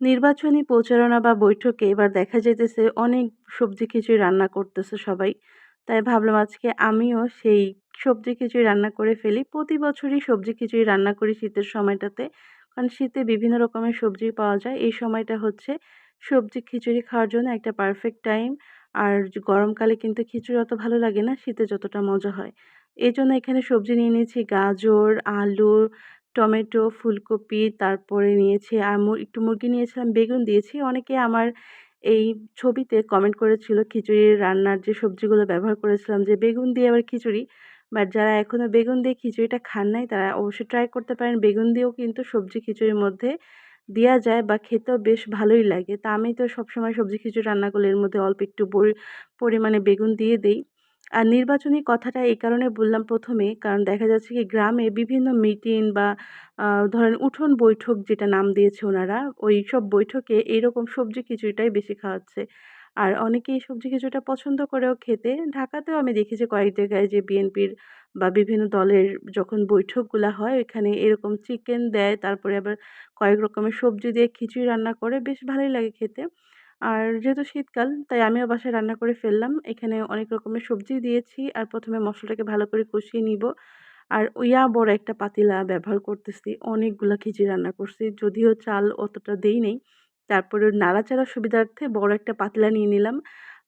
নির্বাচনী প্রচারণা বা বৈঠকে এবার দেখা যাইতেছে অনেক সবজি খিচুড়ি রান্না করতেছে সবাই। তাই ভাবলাম আজকে আমিও সেই সবজি খিচুড়ি রান্না করে ফেলি। প্রতি বছরই সবজি খিচুড়ি রান্না করি শীতের সময়টাতে। কারণ শীতে বিভিন্ন রকমের সবজি পাওয়া যায়। এই সময়টা হচ্ছে সবজি খিচুড়ি খাওয়ার জন্য একটা পারফেক্ট টাইম। আর গরমকালে কিন্তু খিচুড়ি অত ভালো লাগে না, শীতে যতটা মজা হয়। এই জন্য এখানে সবজি নিয়ে নিয়েছি গাজর, আলু, টমেটো, ফুলকপি, তারপরে নিয়েছি আর একটু মুরগি নিয়েছিলাম, বেগুন দিয়েছি। অনেকে আমার এই ছবিতে কমেন্ট করেছিল খিচুড়ির রান্নার যে সবজিগুলো ব্যবহার করেছিলাম যে বেগুন দিয়ে আবার খিচুড়ি। বাট যারা এখনও বেগুন দিয়ে খিচুড়িটা খান নাই তারা অবশ্যই ট্রাই করতে পারেন। বেগুন দিয়েও কিন্তু সবজি খিচুড়ির মধ্যে দেওয়া যায় বা খেতেও বেশ ভালোই লাগে। তা আমি তো সবসময় সবজি খিচুড়ি রান্না করলে এর মধ্যে অল্প একটু পরি পরিমাণে বেগুন দিয়ে দেই। আর নির্বাচনী কথাটা এই কারণে বললাম ১ম এ কারণ দেখা যাচ্ছে কি গ্রামে বিভিন্ন মিটিং বা ধরেন উঠোন বৈঠক যেটা নাম দিয়েছে ওনারা, ওই সব বৈঠকে এইরকম সবজি খিচুড়িটাই বেশি খাওয়াচ্ছে। আর অনেকেই সবজি খিচুড়িটা পছন্দ করেও খেতে। ঢাকাতেও আমি দেখেছি কয়েক জায়গায় যে বিএনপির বা বিভিন্ন দলের যখন বৈঠকগুলা হয় ওইখানে এরকম চিকেন দেয়, তারপরে আবার কয়েক রকমের সবজি দিয়ে খিচুড়ি রান্না করে বেশ ভালোই লাগে খেতে। আর যেহেতু শীতকাল তাই আমিও বাসায় রান্না করে ফেললাম। এখানে অনেক রকমের সবজি দিয়েছি আর প্রথমে মশলাটাকে ভালো করে কষিয়ে নিব আর ইয়া বড় একটা পাতিলা ব্যবহার করতেছি। অনেকগুলা খিচুড়ি রান্না করছি। যদিও চাল অতটা দেই নেই তারপরে নাড়াচাড়া সুবিধার্থে বড় একটা পাতিলা নিয়ে নিলাম।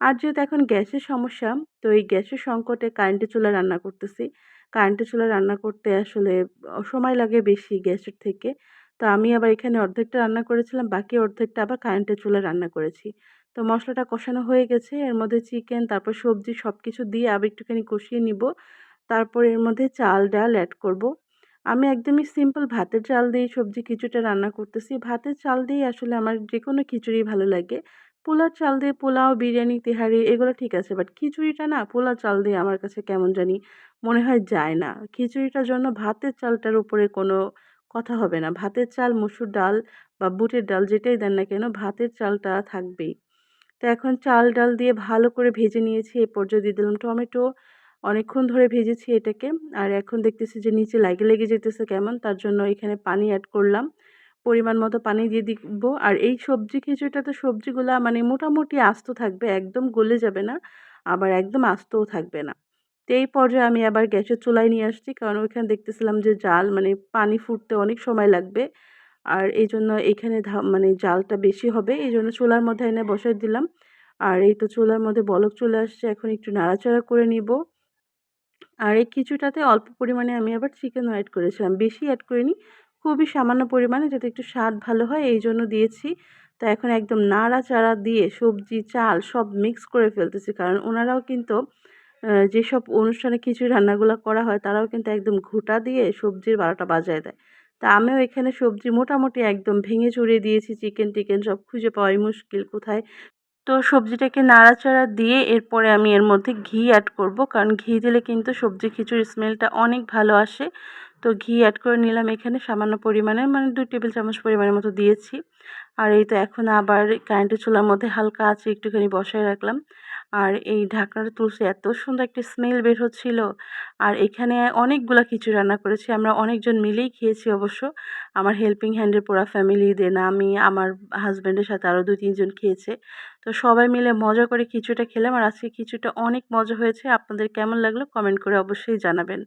আর যেহেতু এখন গ্যাসের সমস্যা, তো এই গ্যাসের সংকটে কারেন্টের চুলা রান্না করতেছি। কারেন্টের চুলা রান্না করতে আসলে সময় লাগে বেশি গ্যাসের থেকে। তো আমি আবার এখানে অর্ধেকটা রান্না করেছিলাম, বাকি অর্ধেকটা আবার কারেন্টের চুলায় রান্না করেছি। তো মশলাটা কষানো হয়ে গেছে। এর মধ্যে চিকেন, তারপর সবজি সব কিছু দিয়ে আবার একটুখানি কষিয়ে নিবো। তারপর এর মধ্যে চাল, ডাল অ্যাড করব। আমি একদমই সিম্পল ভাতের চাল দিয়েই সবজি খিচুড়িটা রান্না করতেছি। ভাতের চাল দিয়েই আসলে আমার যে কোনো খিচুড়ি ভালো লাগে। পোলার চাল দিয়ে পোলাও, বিরিয়ানি, তেহারি এগুলো ঠিক আছে। বাট খিচুড়িটা না পোলার চাল দিয়ে আমার কাছে কেমন জানি মনে হয় যায় না। খিচুড়িটার জন্য ভাতের চালটার উপরে কোনো কথা হবে না। ভাতের চাল, মসুর ডাল বা বুটের ডাল যেটাই দেন না কেন ভাতের চালটা থাকবেই। তো এখন চাল, ডাল দিয়ে ভালো করে ভেজে নিয়েছি। এ পর্যায়ে দিয়ে দিলাম টমেটো। অনেকক্ষণ ধরে ভেজেছি এটাকে। আর এখন দেখতেছি যে নিচে লাগে লেগে যেতেছে কেমন, তার জন্য এখানে পানি অ্যাড করলাম। পরিমাণ মতো পানি দিয়ে দিব। আর এই সবজি খিচুড়িটাতে সবজিগুলা মানে মোটামুটি আস্ত থাকবে, একদম গলে যাবে না, আবার একদম আস্তও থাকবে না। তো এই পর্যায়ে আমি আবার গ্যাসের চুলায় নিয়ে আসছি। কারণ ওইখানে দেখতেছিলাম যে জাল মানে পানি ফুটতে অনেক সময় লাগবে। আর এইজন্য এখানে ধা মানে জালটা বেশি হবে। এই জন্য চুলার মধ্যে এনে বসায় দিলাম। আর এই তো চুলার মধ্যে বলক চলে আসছে। এখন একটু নাড়াচাড়া করে নিবো। আর এই কিছুটাতে অল্প পরিমাণে আমি আবার চিকেনও অ্যাড করেছিলাম। বেশি এড করিনি। খুবই সামান্য পরিমাণে যাতে একটু স্বাদ ভালো হয় এই জন্য দিয়েছি। তো এখন একদম নাড়াচাড়া দিয়ে সবজি, চাল সব মিক্স করে ফেলতেছি। কারণ ওনারাও কিন্তু যেসব অনুষ্ঠানে খিচুড়ি রান্নাগুলো করা হয়, তারাও কিন্তু একদম ঘুঁটা দিয়ে সবজির ১২ টা বাজায় দেয়। তা আমিও এখানে সবজি মোটামুটি একদম ভেঙে চুরে দিয়েছি। চিকেন-টিকেন সব খুঁজে পাওয়াই মুশকিল কোথায়। তো সবজিটাকে নাড়াচাড়া দিয়ে এরপরে আমি এর মধ্যে ঘি অ্যাড করব। কারণ ঘি দিলে কিন্তু সবজি খিচুড়ির স্মেলটা অনেক ভালো আসে। তো ঘি অ্যাড করে নিলাম এখানে সামান্য পরিমাণে মানে ২ টেবিল চামচ পরিমাণের মতো দিয়েছি। আর এই তো এখন আবার কারেন্টের চুলার মধ্যে হালকা আছে একটুখানি বসায় রাখলাম। আর এই ঢাকনাটা তুলসি এত সুন্দর একটি স্মেল বের হচ্ছিল। আর এখানে অনেকগুলো কিছু রান্না করেছি। আমরা অনেকজন মিলেই খেয়েছি অবশ্য। আমার হেল্পিং হ্যান্ডের পুরা ফ্যামিলি দেন আমি, আমার হাজব্যান্ডের সাথে আরও দু তিনজন খেয়েছে। তো সবাই মিলে মজা করে খিচুড়িটা খেলাম। আর আজকে খিচুড়িটা অনেক মজা হয়েছে। আপনাদের কেমন লাগল কমেন্ট করে অবশ্যই জানাবেন।